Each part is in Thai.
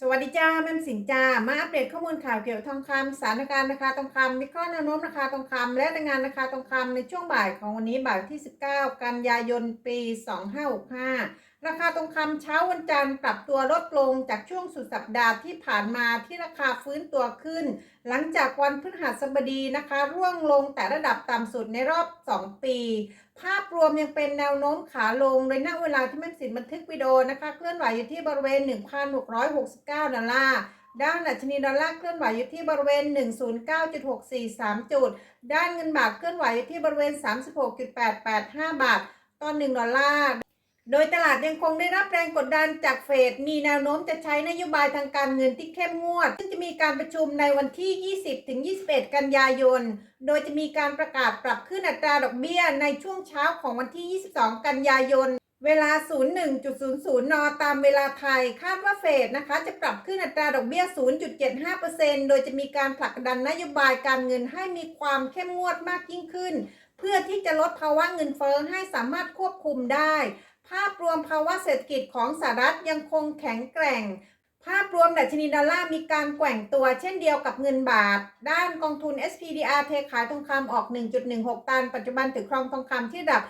สวัสดีจ้าแม่สิงจ้ามาอัปเดตข้อมูลข่าวเกี่ยวกับทองคำสถานการณ์ราคาทองคำวิเคราะห์แนวโน้มราคาทองคำและรายงานราคาทองคำในช่วงบ่ายของวันนี้บ่ายที่ 19 กันยายนปี 2565 ราคาทองคำเช้าวันจันทร์ปรับตัวลดลงจากช่วงสุดสัปดาห์ที่ผ่านมาที่ราคาฟื้นตัวขึ้น หลังจากวันพฤหัสบดีนะคะ ร่วงลงแต่ระดับต่ำสุดในรอบ 2 ปี ภาพรวมยังเป็นแนวโน้มขาลงโดยณเวลาที่แม่สินบันทึกวิดีโอนะคะ เคลื่อนไหวอยู่ที่บริเวณ 1,669 ดอลลาร์ด้านดัชนีดอลลาร์เคลื่อนไหวอยู่ที่บริเวณ 109.643 จุด ด้านเงินบาทเคลื่อนไหวอยู่ที่บริเวณ 36.885 บาทต่อ1ดอลลาร์ โดยตลาดยังคงได้รับแรงกดดันจากเฟด มีแนวโน้มจะใช้นโยบายทางการเงินที่เข้มงวด ซึ่งจะมีการประชุมในวันที่ 20-21 กันยายน โดยจะมีการประกาศปรับขึ้นอัตราดอกเบี้ยในช่วงเช้าของวันที่ 22 กันยายน เวลา 01.00 น ตามเวลาไทย คาดว่าเฟดนะคะ จะปรับขึ้นอัตราดอกเบี้ย 0.75%โดยจะมีการผลักดันนโยบายการเงินให้มีความเข้มงวดมากยิ่งขึ้น เพื่อที่จะลดภาวะเงินเฟ้อให้สามารถควบคุมได้ ภาพรวมภาวะเศรษฐกิจของสหรัฐยังคงแข็งแกร่ง ภาพรวมดัชนีดอลลาร์มีการแกว่งตัวเช่นเดียวกับเงินบาท ด้านกองทุน SPDR เทขายทองคำออก 1.16 ตัน ปัจจุบันถือครองทองคำที่ระดับ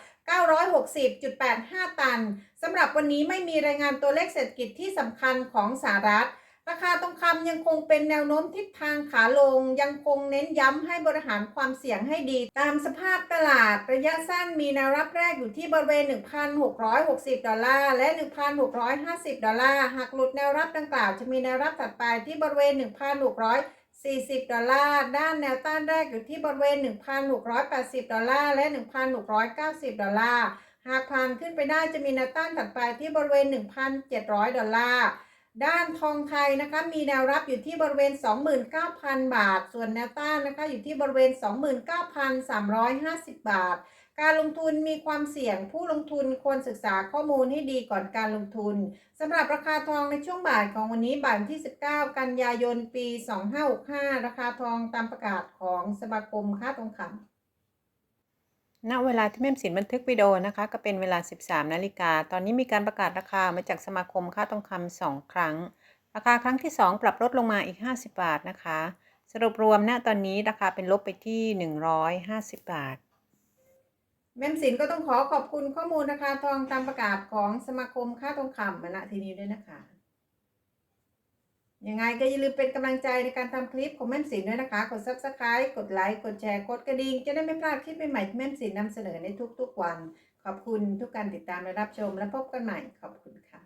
960.85 ตันสำหรับวันนี้ไม่มีรายงานตัวเลขเศรษฐกิจที่สำคัญของสหรัฐ ราคาทองคำยังคงเป็นแนวโน้มทิศทางขาลง ยังคงเน้นย้ำให้บริหารความเสี่ยงให้ดี ตามสภาพตลาดระยะสั้นมีแนวรับแรกอยู่ที่บริเวณ 1,660 ดอลลาร์ และ 1,650 ดอลลาร์ หากหลุดแนวรับดังกล่าวจะมีแนวรับถัดไปที่บริเวณ 1,640 ดอลลาร์ ด้านแนวต้านแรกอยู่ที่บริเวณ 1,680 ดอลลาร์ และ 1,690 ดอลลาร์ หากผ่านขึ้นไปได้จะมีแนวต้านถัดไปที่บริเวณ 1,700 ดอลลาร์ ด้านทองไทยนะคะมีแนวรับอยู่ที่บริเวณ 29,000 บาท ส่วนแนวต้านนะคะอยู่ที่บริเวณ 29,350 บาท การลงทุนมีความเสี่ยงผู้ลงทุนควรศึกษาข้อมูลให้ดีก่อนการลงทุนสำหรับราคาทองในช่วงบ่ายของวันนี้บ่ายวันที่ 19 กันยายนปี 2565 ราคาทองตามประกาศของสมาคมค้าทองคำ ณเวลาที่แม่มสินบันทึกวิดีโอนะคะ ก็เป็นเวลา 13 นาฬิกา ตอนนี้มีการประกาศราคามาจากสมาคมค่าทองคำสองครั้ง ราคาครั้งที่ 2 ปรับลดลงมาอีก 50 บาทนะคะ สรุปรวมณตอนนี้ราคาเป็นลบไปที่ 150 บาท แม่มสินก็ต้องขอขอบคุณข้อมูลราคาทองตามประกาศของสมาคมค่าทองคำมาณที่นี้ด้วยนะคะ ยังไงก็อย่าลืมเป็นกำลังใจในการทำคลิปของแม่มสินด้วยนะคะ กด subscribe กดไลค์ กดแชร์ กดกระดิ่ง จะได้ไม่พลาดคลิปใหม่ๆที่แม่มสินนำเสนอในทุกๆวัน ขอบคุณทุกการติดตามและรับชม และพบกันใหม่ ขอบคุณค่ะ